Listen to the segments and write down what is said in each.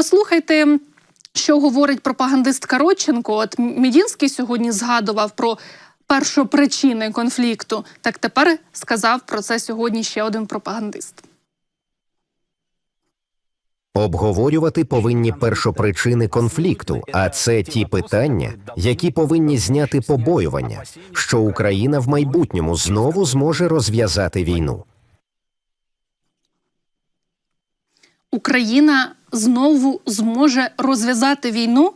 послухайте. Що говорить пропагандист Кароченко? От Мідінський сьогодні згадував про першопричини конфлікту. Так тепер сказав про це сьогодні ще один пропагандист. Обговорювати повинні першопричини конфлікту, а це ті питання, які повинні зняти побоювання, що Україна в майбутньому знову зможе розв'язати війну. Україна знову зможе розв'язати війну,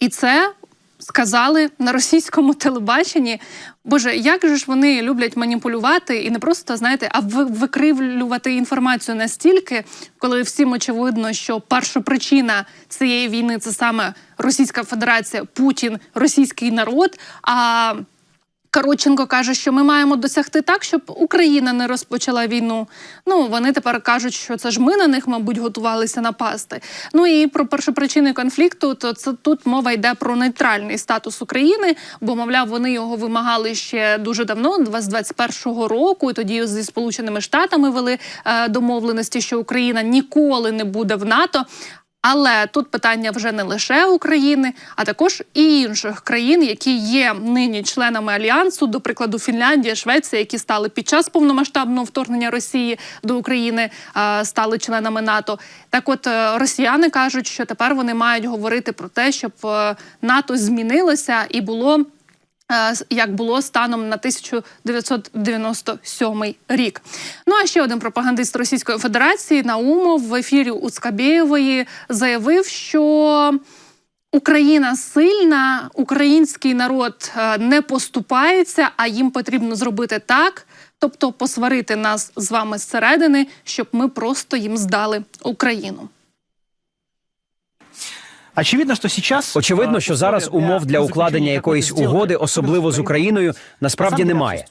і це сказали на російському телебаченні. Боже, як же ж вони люблять маніпулювати і не просто знаєте, а ви- викривлювати інформацію настільки, коли всім очевидно, що першопричина цієї війни це саме Російська Федерація, Путін, російський народ. А Кароченко каже, що ми маємо досягти так, щоб Україна не розпочала війну. Ну вони тепер кажуть, що це ж ми на них, мабуть, готувалися напасти. Ну і про першопричини конфлікту, то це тут мова йде про нейтральний статус України, бо мовляв, вони його вимагали ще дуже давно, з 21-го року. І тоді зі Сполученими Штатами вели е, домовленості, що Україна ніколи не буде в НАТО. Але тут питання вже не лише України, а також і інших країн, які є нині членами альянсу, до прикладу, Фінляндія, Швеція, які стали під час повномасштабного вторгнення Росії до України, стали членами НАТО. Так, от е, росіяни кажуть, що тепер вони мають говорити про те, щоб е, НАТО змінилося і було. Е, Як було станом на 1997 рік. Ну а ще один пропагандист Російської Федерації Наумов в ефірі у заявив, що Україна сильна, український народ е, не поступається, а їм потрібно зробити так, тобто посварити нас з вами зсередини, щоб ми просто їм здали Україну. Очевидно, що сейчас Очевидно, що зараз умов для укладення якоїсь угоди, особливо з Україною, насправді немає.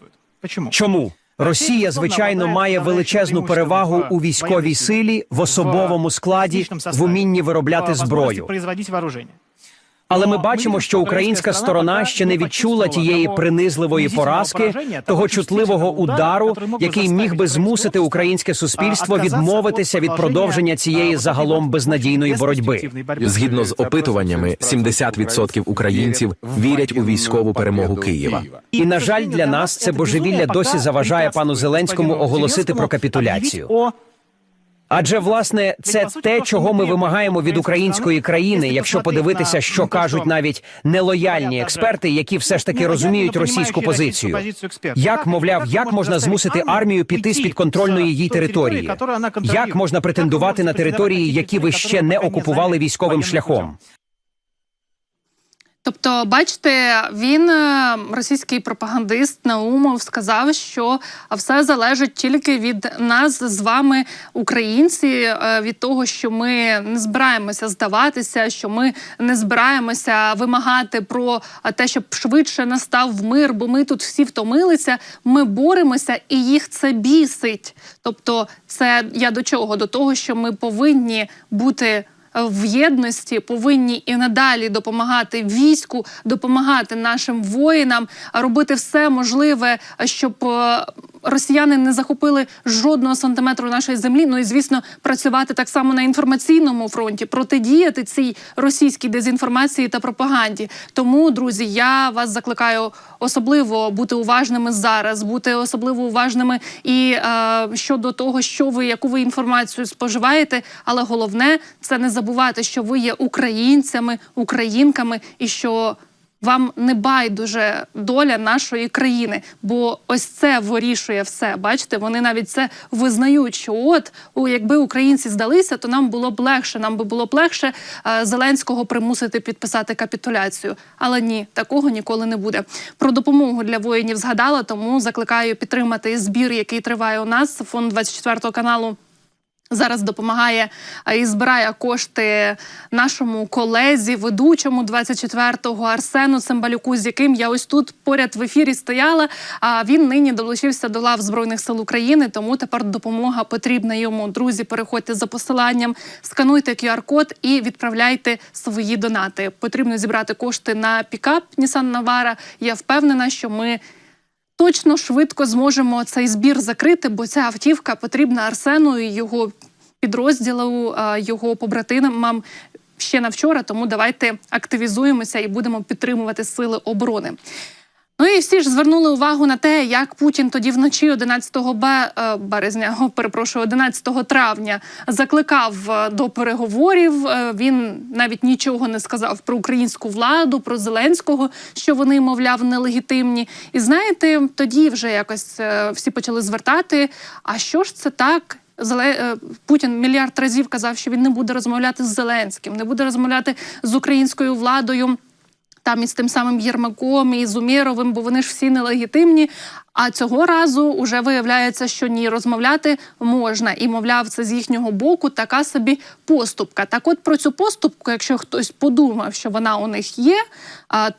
Чому? Чому? Росія, звичайно, має величезну перевагу у військовій силі, в особовому складі, в умінні виробляти зброю. Але ми бачимо, що українська сторона ще не відчула тієї принизливої поразки, того чутливого удару, який міг би змусити українське суспільство відмовитися від продовження цієї загалом безнадійної боротьби. Згідно з опитуваннями, 70% українців вірять у військову перемогу Києва. І на жаль, для нас це божевілля досі заважає пану Зеленському оголосити про капітуляцію. Адже власне це те, чого ми вимагаємо від української країни, якщо подивитися, що кажуть навіть нелояльні експерти, які все ж таки розуміють російську позицію. Як мовляв, як можна змусити армію піти з підконтрольної їй території? Як можна претендувати на території, які ви ще не окупували військовим шляхом? Тобто, бачите, він е, російський пропагандист Наумов сказав, що все залежить тільки від нас з вами, українці, е, від того, що ми не збираємося здаватися, що ми не збираємося вимагати про те, щоб швидше настав мир, бо ми тут всі втомилися. Ми боремося, і їх це бісить. Тобто, це я до чого? До того, що ми повинні бути в єдності повинні і надалі допомагати війську, допомагати нашим воїнам, робити все можливе, щоб е, росіяни не захопили жодного сантиметру нашої землі. Ну і звісно, працювати так само на інформаційному фронті, протидіяти цій російській дезінформації та пропаганді. Тому, друзі, я вас закликаю особливо бути уважними зараз, бути особливо уважними і е, щодо того, що ви яку ви інформацію споживаєте. Але головне це не забувати, що ви є українцями, українками, і що вам не байдуже доля нашої країни, бо ось це вирішує все. Бачите, вони навіть це визнають. Що от якби українці здалися, то нам було б легше. Нам би було б легше е, Зеленського примусити підписати капітуляцію. Але ні, такого ніколи не буде. Про допомогу для воїнів згадала, тому закликаю підтримати збір, який триває у нас. Фонд 24 каналу. Зараз допомагає і збирає кошти нашому колезі, ведучому 24-го Арсену Цимбалюку, з яким я ось тут поряд в ефірі стояла. А він нині долучився до лав Збройних сил України. Тому тепер допомога потрібна йому. Друзі, переходьте за посиланням, скануйте QR-код і відправляйте свої донати. Потрібно зібрати кошти на пікап Нісан Навара. Я впевнена, що ми точно швидко зможемо цей збір закрити, бо ця автівка потрібна Арсену і його підрозділу його побратимам ще на вчора. Тому давайте активізуємося і будемо підтримувати сили оборони. Ну і всі ж звернули увагу на те, як Путін тоді вночі 11 е, березня, перепрошую, 11 травня закликав е, до переговорів. Е, Він навіть нічого не сказав про українську владу, про Зеленського, що вони, мовляв, нелегітимні. І знаєте, тоді вже якось всі почали звертати. А що ж це так? Путін мільярд разів казав, що він не буде розмовляти з Зеленським, не буде розмовляти з українською владою там із тим самим Єрмаком і з Умєровим, бо вони ж всі нелегітимні. А цього разу вже виявляється, що ні, розмовляти можна. І, мовляв, це з їхнього боку така собі поступка. Так от про цю поступку, якщо хтось подумав, що вона у них є,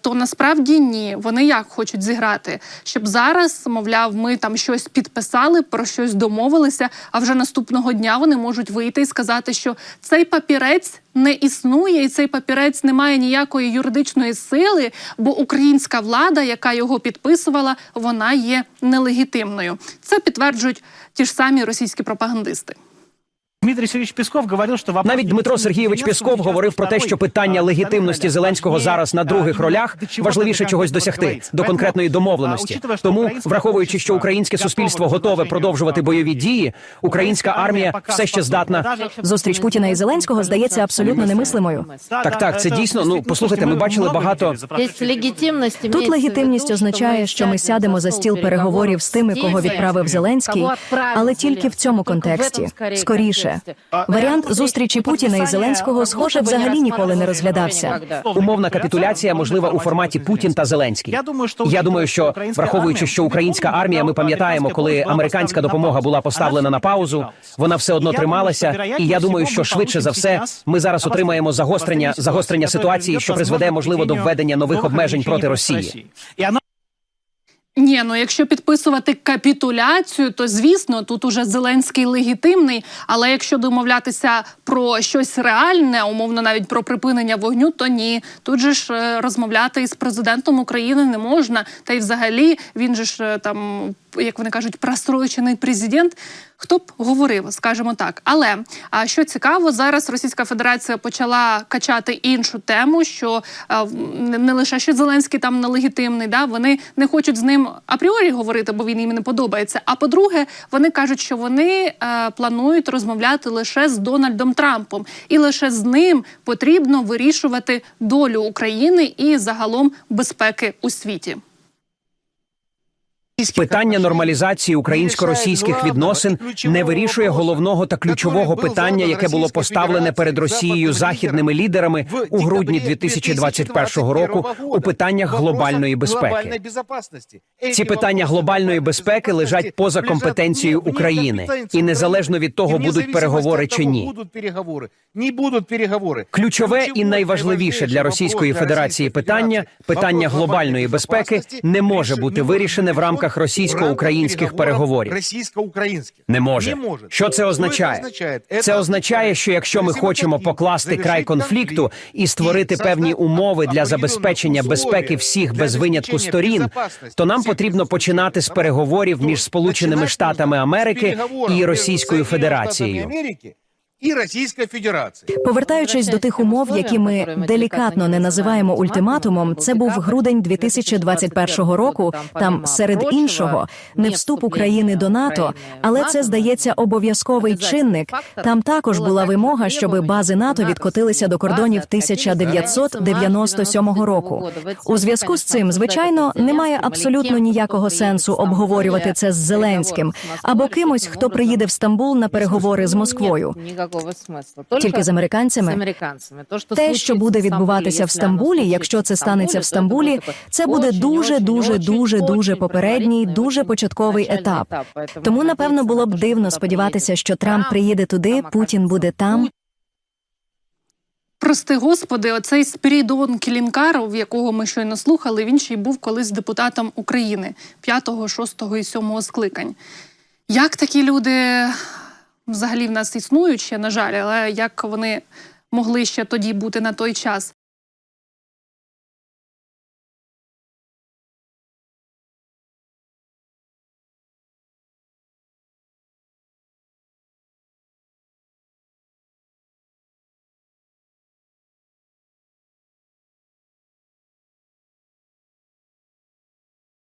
то насправді ні. Вони як хочуть зіграти, щоб зараз, мовляв, ми там щось підписали, про щось домовилися, а вже наступного дня вони можуть вийти і сказати, що цей папірець не існує, і цей папірець не має ніякої юридичної сили, бо українська влада, яка його підписувала, вона є нелегітимною. Це підтверджують ті ж самі російські пропагандисти. Дмитрий Сергеевич Песков говорил, что вопрос Навіть Дмитро Сергійович Пєсков говорив про те, що питання легітимності Зеленського зараз на других ролях важливіше чогось досягти до конкретної домовленості. Тому, враховуючи, що українське суспільство готове продовжувати бойові дії, українська армія все ще здатна. Зустріч Путіна і Зеленського здається абсолютно немислимою. Так, так, це дійсно. Ну послухайте, ми бачили багато. Тут легітимність означає, що ми сядемо за стіл переговорів з тими, кого відправив Зеленський, але тільки в цьому контексті. Скоріше, варіант зустрічі Путіна і Зеленського, схоже, взагалі ніколи не розглядався. Умовна капітуляція можлива у форматі Путін та Зеленський. Я думаю, що враховуючи, що українська армія, ми пам'ятаємо, коли американська допомога була поставлена на паузу, вона все одно трималася. І я думаю, що швидше за все ми зараз отримаємо загострення загострення ситуації, що призведе можливо до введення нових обмежень проти Росії. Ні, ну якщо підписувати капітуляцію, то звісно тут уже Зеленський легітимний. Але якщо домовлятися про щось реальне, умовно навіть про припинення вогню, то ні. Тут же ж е, розмовляти із президентом України не можна. Та й взагалі він же ж е, там, як вони кажуть, просрочений президент. Хто б говорив, скажімо так. Але а що цікаво, зараз Російська Федерація почала качати іншу тему, що е, не лише що Зеленський там нелегітимний, да вони не хочуть з ним апріорі говорити, бо він їм не подобається. А по-друге, вони кажуть, що вони е, планують розмовляти лише з Дональдом Трампом, і лише з ним потрібно вирішувати долю України і загалом безпеки у світі. Питання нормалізації українсько-російських відносин не вирішує головного та ключового питання, яке було поставлене перед Росією західними лідерами у грудні 2021 року у питаннях глобальної безпеки. Ці питання глобальної безпеки лежать поза компетенцією України, і незалежно від того, будуть переговори чи ні. Ключове і найважливіше для Російської Федерації питання питання глобальної безпеки не може бути вирішене в рамках російсько-українських переговорів. Російсько-українських. Не може. Що це означає? Це означає, що якщо ми хочемо покласти край конфлікту і створити певні умови для забезпечення безпеки всіх без винятку сторін, то нам потрібно починати з переговорів між Сполученими Штатами Америки і Російською Федерацією. І Російською Федерацією. Повертаючись до тих умов, які ми делікатно не називаємо ультиматумом, це був грудень 2021 року. Там серед іншого не вступ України до НАТО, але це здається обов'язковий чинник. Там також була вимога, щоб бази НАТО відкотилися до кордонів 1997 року. У зв'язку з цим, звичайно, немає абсолютно ніякого сенсу обговорювати це з Зеленським або кимось, хто приїде в Стамбул на переговори з Москвою. Тільки з американцями. Те, що буде відбуватися в Стамбулі, якщо це станеться в Стамбулі, це буде дуже, дуже, дуже, дуже попередній, дуже початковий етап. Тому напевно було б дивно сподіватися, що Трамп приїде туди, Путін буде там. Прости господи, оцей Спірідон Кілінкаров, якого ми щойно слухали, він ще й був колись депутатом України 5, 6 і 7 скликань. Як такі люди взагалі в нас існують ще, на жаль, але як вони могли ще тоді бути на той час?